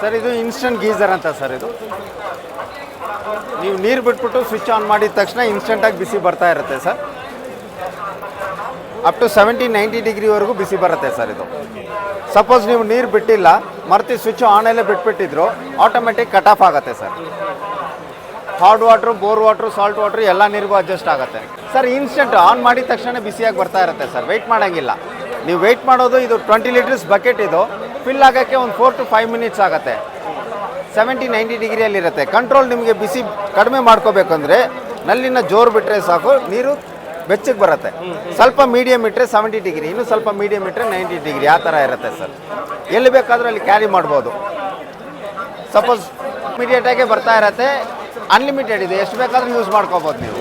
Sir, ಇದು instant geyser ಅಂತ sir ಇದು. ನೀವು ನೀರು ಬಿಟ್ಬಿಟ್ಟು ಸ್ವಿಚ್ ಆನ್ ಮಾಡಿದ ತಕ್ಷಣ ಇನ್ಸ್ಟಂಟಾಗಿ ಬಿಸಿ ಬರ್ತಾ ಇರುತ್ತೆ sir. Up to seventy ninety ಡಿಗ್ರಿವರೆಗೂ ಬಿಸಿ ಬರುತ್ತೆ ಸರ್ ಇದು. ಸಪೋಸ್ ನೀವು ನೀರು ಬಿಟ್ಟಿಲ್ಲ, ಮರ್ತಿ ಸ್ವಿಚ್ ಆನಲ್ಲೇ ಬಿಟ್ಬಿಟ್ಟಿದ್ರು ಆಟೋಮೆಟಿಕ್ ಕಟ್ ಆಫ್ ಆಗುತ್ತೆ sir. Hot water bore water salt water ಎಲ್ಲ ನೀರಿಗೂ ಅಡ್ಜಸ್ಟ್ ಆಗುತ್ತೆ. ಸರ್ ಇನ್ಸ್ಟೆಂಟ್ ಆನ್ ಮಾಡಿದ ತಕ್ಷಣ ಬಿಸಿಯಾಗಿ ಬರ್ತಾ ಇರುತ್ತೆ ಸರ್. ವೆಯ್ಟ್ ಮಾಡೋಂಗಿಲ್ಲ. ನೀವು ವೆಯ್ಟ್ ಮಾಡೋದು, ಇದು ಟ್ವೆಂಟಿ ಲೀಟರ್ಸ್ ಬಕೆಟ್ ಇದು. ಫಿಲ್ ಆಗೋಕ್ಕೆ ಒಂದು ಫೋರ್ ಟು ಫೈವ್ ಮಿನಿಟ್ಸ್ ಆಗುತ್ತೆ. ಸೆವೆಂಟಿ ನೈಂಟಿ ಡಿಗ್ರಿಯಲ್ಲಿರುತ್ತೆ. ಕಂಟ್ರೋಲ್ ನಿಮಗೆ ಬಿಸಿ ಕಡಿಮೆ ಮಾಡ್ಕೋಬೇಕಂದ್ರೆ ನಲ್ಲಿನ ಜೋರು ಬಿಟ್ಟರೆ ಸಾಕು, ನೀರು ಬೆಚ್ಚಗೆ ಬರುತ್ತೆ. ಸ್ವಲ್ಪ ಮೀಡಿಯಮ್ ಇಟ್ಟರೆ ಸೆವೆಂಟಿ ಡಿಗ್ರಿ, ಇನ್ನು ಸ್ವಲ್ಪ ಮೀಡಿಯಮ್ ಇಟ್ಟರೆ ನೈಂಟಿ ಡಿಗ್ರಿ, ಆ ಥರ ಇರುತ್ತೆ ಸರ್ ಎಲ್ಲಿ ಬೇಕಾದರೂ ಅಲ್ಲಿ ಕ್ಯಾರಿ ಮಾಡ್ಬೋದು. ಸಪೋಸ್ ಇಮಿಡಿಯೇಟಾಗೆ ಬರ್ತಾ ಇರತ್ತೆ ಅನ್ಲಿಮಿಟೆಡ್ ಇದೆ, ಎಷ್ಟು ಬೇಕಾದರೂ ಯೂಸ್ ಮಾಡ್ಕೋಬೋದು ನೀವು.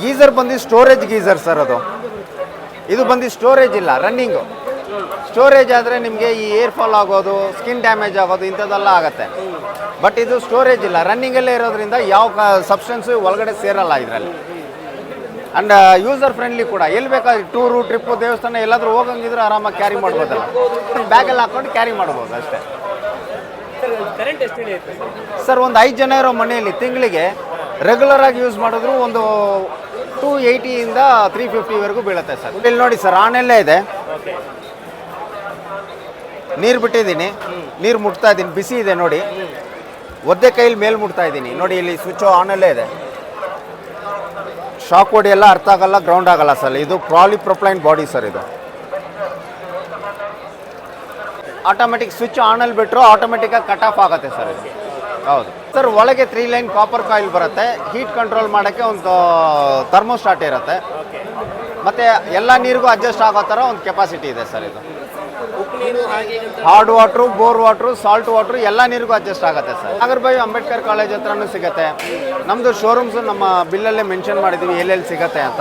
ಗೀಸರ್ ಬಂದು ಸ್ಟೋರೇಜ್ ಗೀಸರ್ ಸರ್ ಅದು. ಇದು ಬಂದು ಸ್ಟೋರೇಜ್ ಇಲ್ಲ ರನ್ನಿಂಗು ಸ್ಟೋರೇಜ್ ಆದರೆ ನಿಮಗೆ ಈ ಏರ್ ಫಾಲ್ ಆಗೋದು ಸ್ಕಿನ್ ಡ್ಯಾಮೇಜ್ ಆಗೋದು ಇಂಥದ್ದೆಲ್ಲ ಆಗುತ್ತೆ. ಬಟ್ ಇದು ಸ್ಟೋರೇಜ್ ಇಲ್ಲ. ರನ್ನಿಂಗಲ್ಲೇ ಇರೋದ್ರಿಂದ ಯಾವ ಸಬ್ಸ್ಟೆನ್ಸು ಒಳಗಡೆ ಸೇರಲ್ಲ ಇದರಲ್ಲಿ. ಆ್ಯಂಡ್ ಯೂಸರ್ ಫ್ರೆಂಡ್ಲಿ ಕೂಡ. ಎಲ್ಲಿ ಬೇಕಾದ್ರೆ ಟೂರು ಟ್ರಿಪ್ಪು ದೇವಸ್ಥಾನ ಎಲ್ಲಾದರೂ ಹೋಗಂಗಿದ್ರೆ ಆರಾಮಾಗಿ ಕ್ಯಾರಿ ಮಾಡ್ಬೋದಲ್ಲ. ಬ್ಯಾಗಲ್ಲಿ ಹಾಕೊಂಡು ಕ್ಯಾರಿ ಮಾಡ್ಬೋದು ಅಷ್ಟೇ. ಸರ್? ಒಂದು ಐದು ಜನ ಇರೋ ಮನೆಯಲ್ಲಿ ತಿಂಗಳಿಗೆ ರೆಗ್ಯುಲರ್ ಆಗಿ ಯೂಸ್ ಮಾಡಿದ್ರು ಒಂದು ಟೂ ಏಯ್ಟಿಯಿಂದ ತ್ರೀ ಫಿಫ್ಟಿವರೆಗೂ ಬೀಳುತ್ತೆ ಸರ್. ಇಲ್ಲಿ ನೋಡಿ ಸರ್ ಆನೆಲ್ಲೇ ಇದೆ. ನೀರು ಬಿಟ್ಟಿದ್ದೀನಿ. ನೀರು ಮುಟ್ತಾ ಇದ್ದೀನಿ. ಬಿಸಿ ಇದೆ ನೋಡಿ. ಒದ್ದೆ ಕೈಲಿ ಮೇಲೆ ಮುಟ್ತಾ ಇದ್ದೀನಿ. ನೋಡಿ, ಇಲ್ಲಿ ಸ್ವಿಚ್ ಆನಲ್ಲೇ ಇದೆ. ಶಾಕ್ ಹೊಡಿ ಎಲ್ಲ ಅರ್ಥ ಆಗಲ್ಲ, ಗ್ರೌಂಡ್ ಆಗಲ್ಲ ಸರ್. ಇದು ಪ್ರಾಲಿ ಪ್ರೊಪ್ಲೈನ್ ಬಾಡಿ ಸರ್ ಇದು. ಆಟೋಮೆಟಿಕ್ ಸ್ವಿಚ್ ಆನಲ್ಲಿ ಬಿಟ್ಟರು ಆಟೋಮೆಟಿಕ್ಕಾಗಿ ಕಟ್ ಆಫ್ ಆಗುತ್ತೆ ಸರ್ ಇದು. ಹೌದು. ಸರ್, ಒಳಗೆ ತ್ರೀ ಲೈನ್ ಕಾಪರ್ ಕಾಯಿಲ್ ಬರುತ್ತೆ. ಹೀಟ್ ಕಂಟ್ರೋಲ್ ಮಾಡೋಕ್ಕೆ ಒಂದು ಥರ್ಮೋಸ್ಟಾಟ್ ಇರುತ್ತೆ. ಮತ್ತು ಎಲ್ಲ ನೀರಿಗೂ ಅಡ್ಜಸ್ಟ್ ಆಗೋ ಥರ ಒಂದು ಕೆಪಾಸಿಟಿ ಇದೆ ಸರ್ ಇದು. Hard water bore water salt water ಎಲ್ಲ ನೀರಿಗೂ ಅಡ್ಜಸ್ಟ್ ಆಗುತ್ತೆ ಸರ್. ನಾಗರಬಾಯಿ ಅಂಬೇಡ್ಕರ್ ಕಾಲೇಜ್ ಹತ್ರನೂ ಸಿಗುತ್ತೆ. ನಮ್ಮದು ಶೋರೂಮ್ಸು ನಮ್ಮ ಬಿಲ್ಲಲ್ಲೇ ಮೆನ್ಷನ್ ಮಾಡಿದ್ದೀವಿ ಎಲ್ಲೆಲ್ಲಿ ಸಿಗುತ್ತೆ ಅಂತ.